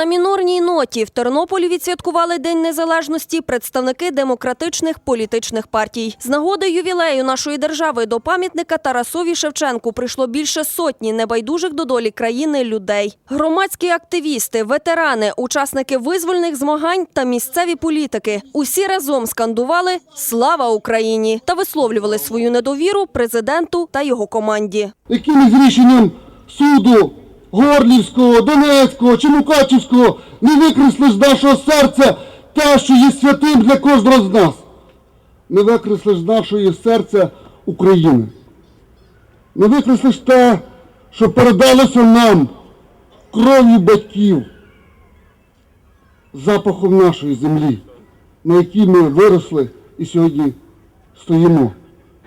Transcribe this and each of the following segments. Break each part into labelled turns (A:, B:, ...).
A: На мінорній ноті в Тернополі відсвяткували День Незалежності представники демократичних політичних партій. З нагоди ювілею нашої держави до пам'ятника Тарасові Шевченку прийшло більше сотні небайдужих до долі країни людей. Громадські активісти, ветерани, учасники визвольних змагань та місцеві політики усі разом скандували Слава Україні та висловлювали свою недовіру президенту та його команді.
B: якимось рішенням суду Горлівського, Донецького чи Мукачівського не викреслиш з нашого серця те, що є святим для кожного з нас. Не викреслиш з нашого серця України. Не викреслиш те, що передалося нам кров'ю батьків, запахом нашої землі, на якій ми виросли і сьогодні стоїмо,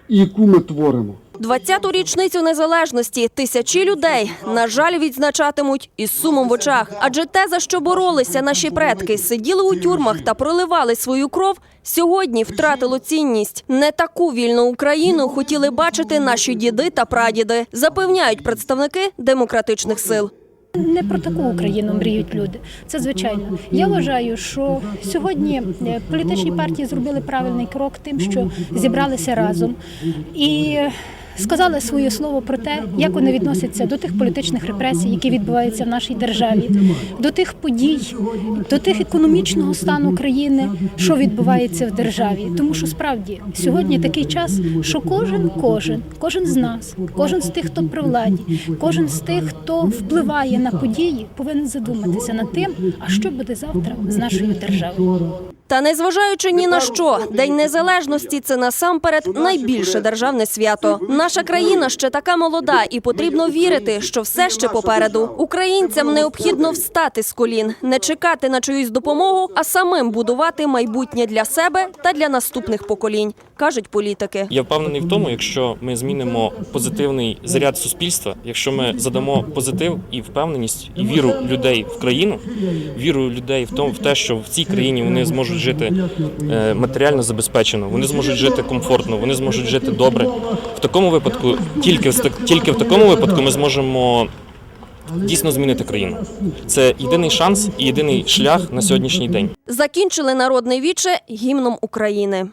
B: і яку ми творимо.
A: 20-ту річницю незалежності тисячі людей, на жаль, відзначатимуть із сумом в очах. Адже те, за що боролися наші предки, сиділи у тюрмах та проливали свою кров, сьогодні втратило цінність. Не таку вільну Україну хотіли бачити наші діди та прадіди, запевняють представники демократичних сил.
C: Не про таку Україну мріють люди. Це звичайно. Я вважаю, що сьогодні е, політичні партії зробили правильний крок тим, що зібралися разом і сказали своє слово про те, як вони відносяться до тих політичних репресій, які відбуваються в нашій державі, до тих подій, до тих економічного стану країни, що відбувається в державі. Тому що справді сьогодні такий час, що кожен, кожен, кожен з нас, кожен з тих, хто при владі, кожен з тих, хто впливає на події, повинен задуматися над тим, а що буде завтра з нашою державою.
A: Та незважаючи ні на що, День Незалежності це насамперед найбільше державне свято. Наша країна ще така молода, і потрібно вірити, що все ще попереду. Українцям необхідно встати з колін, не чекати на чиюсь допомогу, а самим будувати майбутнє для себе та для наступних поколінь, кажуть політики.
D: Я впевнений в тому, якщо ми змінимо позитивний заряд суспільства, якщо ми задамо позитив і впевненість, і віру людей в країну, віру людей в тому, в те, що в цій країні вони зможуть жити е, матеріально забезпечено, вони зможуть жити комфортно, вони зможуть жити добре. В такому випадку, тільки тільки в такому випадку, ми зможемо дійсно змінити країну. Це єдиний шанс і єдиний шлях на сьогоднішній день.
A: Закінчили народне віче гімном України.